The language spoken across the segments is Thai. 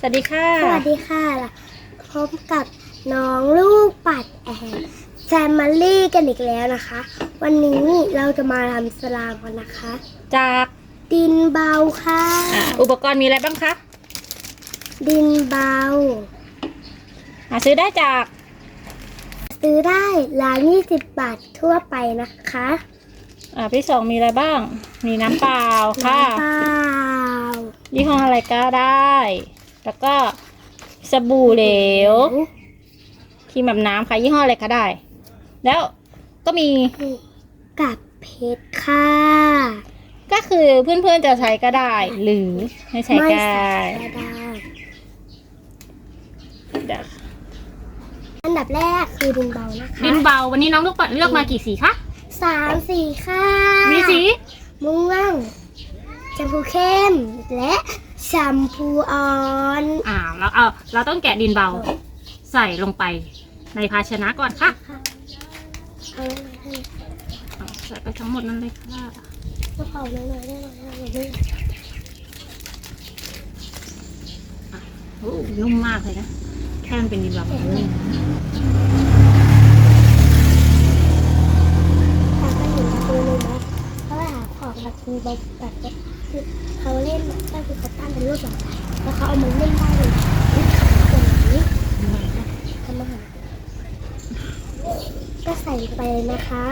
สวัสดีค่ะ สวัสดีค่ะ พบกับน้องลูกปัดแอนแฟมิลี่กันอีกแล้วนะคะ วันนี้เราจะมาทำสลามกันนะคะ จากดินเบาค่ะอ่าอุปกรณ์มีอะไรบ้างคะ ดินเบา หาซื้อได้จาก ซื้อได้ร้าน20บาททั่วไปนะคะ อ่าพี่สองมีอะไรบ้าง มีน้ำเปล่าค่ะ น้ำเปล่า ยี่ห้ออะไรก็ได้ แล้วก็สบู่เหลวครีมแบบน้ำค่ะยี่ห้ออะไรก็ได้ แล้วก็มีกับเพชรค่ะ ก็คือเพื่อนๆจะใช้ก็ได้ หรือไม่ใช้ไม่ก็ใส่ได้ก็ได้เดี๋ยวอันดับแรกคือดินเบานะคะดินเบาวันนี้น้องลูกปัดเลือกมากี่สีคะสามสีค่ะ มีสีม่วงแชมพูเข้มและแชมพูอ่อนอ่าเราเอาเราต้องแกะดินเบาใส่ลงไปในภาชนะก่อนค่ะเอาไว้ให้เอาใส่ไปทั้งหมดนั่นเลยค่ะกระเป๋าหน่อยๆได้ไหมได้ไหมโอ้นุ่มมากเลยนะ แค่มันเป็นดินเบามันนุ่มถ้าก็อยู่ในตัวนึงนะเขาไปหาของแบบมีแบบแบบเนี้ย คือเขาเล่นก็คือเขาตั้งเป็นรูปแบบแล้วเขาเอามาเล่นได้เลยนี่ตัวนี้ทำอาหารก็ใส่ไปนะคะ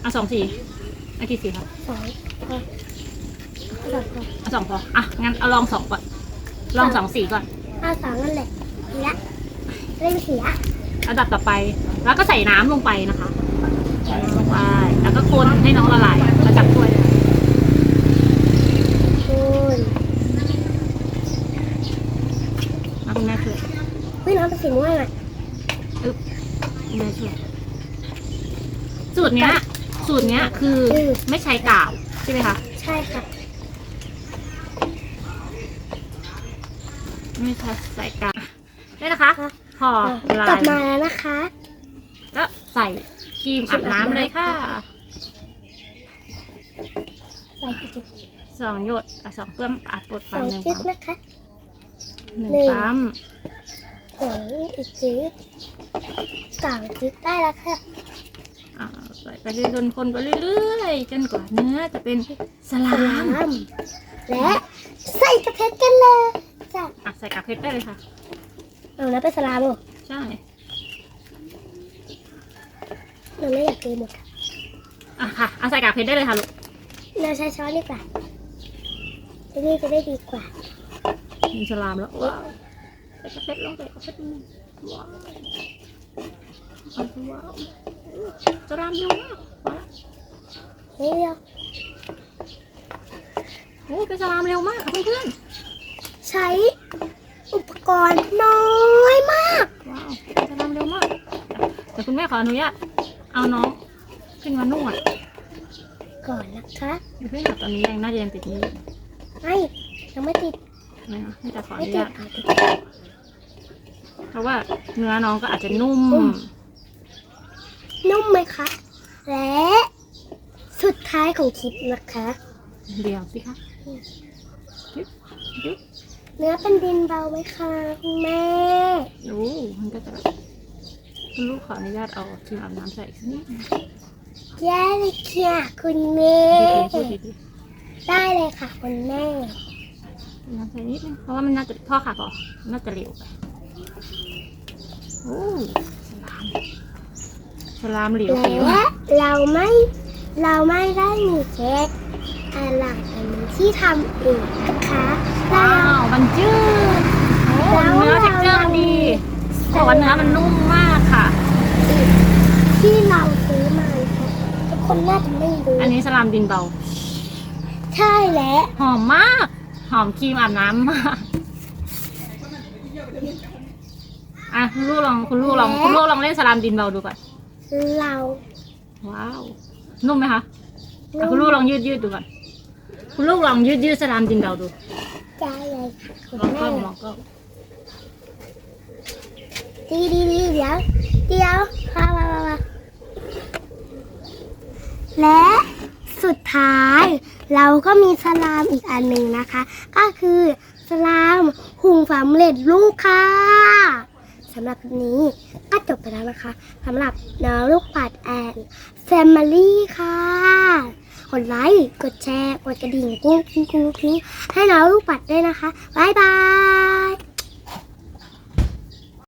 เอาสองสีเอากี่สีครับสองพอสองพอเอาสองพออะงั้นเอาลองสองก่อน ลองสองสีก่อนเอาสองนั่นแหละดีละเล่นเสียอันดับต่อไป แล้วก็ใส่น้ำลงไปนะคะใส่น้ำลงไปแล้วก็คนให้น้องละลายแล้วจับถ้วยเลย คุณ เอาคุณแม่ช่วย เฮ้ยน้องเป็น สีม่วงอะคุณแม่ช่วยสูตรเนี้ย สูตรเนี้ยคือไม่ใช้กาวใช่ไหมคะ ใช่ค่ะ ไม่ใช้ใส่กาวได้นะคะพอละกลัลาบยมาแล้วนะคะแล้วใส่ครีมอาบน้ำเลยค่ะใส่อีกจุดสองหยดอะสองเพื่อมอาดปดสฟันองหนึ่งจิ๊ดปั๊มนะคะหนึ่งหนึ่งปั๊ม สองอีกจิ๊ดสามจิ๊ดได้แล้วค่ะอ่าใส่ไปเรื่อยๆคนไปเรื่อยๆจนกว่าเนื้อจะเป็นสลาสามมและใส่กระเพชรกันเลยจ้ะอะใส่กากเพชรได้เลยค่ะเอานะเป็นสลามเหรอใช่หนูไม่อยากกินหมดค่ะอะค่ะเอาใส่กากเพชรได้เลยค่ะลูกเราใช้ช้อนดีกว่าที่นี่จะได้ดีกว่ามีสลามแล้วว้าว ใส่กากเพชรลงไปกากเพชรลงว้าวว้าวสลามเยอะมากว้าวเฮ้ยเดียวโอ้เป็นสลามเร็วมากค่ะเพื่อนใช้อุปกรณ์น้อยมากๆว้าวเป็นสลามเร็วมาก แต่คุณแม่ขออนุญาตเอาน้องขึ้นมานวดก่อนนะคะเพื่อนค่ะตอนนี้ยังน่าจะยังติดนี้อยู่ไม่ยังไม่ติด นะคะให้แต่ขออไม่นุติญาดตค่ะเพราะว่าเนื้อน้องก็อาจจะนุ่ม นุ่มไหมคะ และสุดท้ายของคลิปนะคะ เดียวสิคะยึบยึบเนื้อเป็นดินเบาไหมคะคุณแม่โอ้มันก็จะแบบคุณลูกขออนุญาตเอาครีมอาบน้ำใส่อีกสักนิดนึงแย่เลยค่ะคุณแม่ดีๆดีได้เลยค่ะคุณแม่ๆ น้ำใส่นิดนึงเพราะว่ามันน่าจะพ่อค่ะก่อนน่าจะเร็วไปโอ้สลามสลามเหลวและเขียวเราไม่เราไม่ได้มีเค้กอะไรอันนี้ที่ทำเองนะคะเราว้าวมันจืดโอ้เนื้อเท็กเจอร์มันดีบอกว่าเนื้อมันนุ่มมากค่ะ ที่เราซื้อมานะคะทุกคนน่าจะไม่รู้อันนี้สลามดินเบา ใช่แล้วหอมมาก หอมครีมอาบน้ำมากอะคุณลูกลองคุณลูกลองคุณลูกลองเล่นสลามดินเบาดูก่อนเราว้าวนุ่มไหมคะอะคุณลูกลองยืดยืดดูก่อนคุณลูกลองยืดยืดสลามดินเบาดูใจเลยค่ะคุณลองกแม่ล้องลองกล้องดีดีดีเดี๋ยวเดี๋ยวมามามามาและสุดท้าย เราก็มีสลามอีกอันหนึ่งนะคะ ก็คือสลามหุงสำเร็จรูปค่ะสำหรับคลิปนี้ก็จบไปแล้วนะคะสำหรับน้องลูกปัดแอนแฟมิลี่ค่ะกดไลค์กดแชร์ กดกระดิ่งกุ้งกิ้งกุ้งกิ้งให้น้องลูกปัดด้วยนะคะ บ๊ายบาย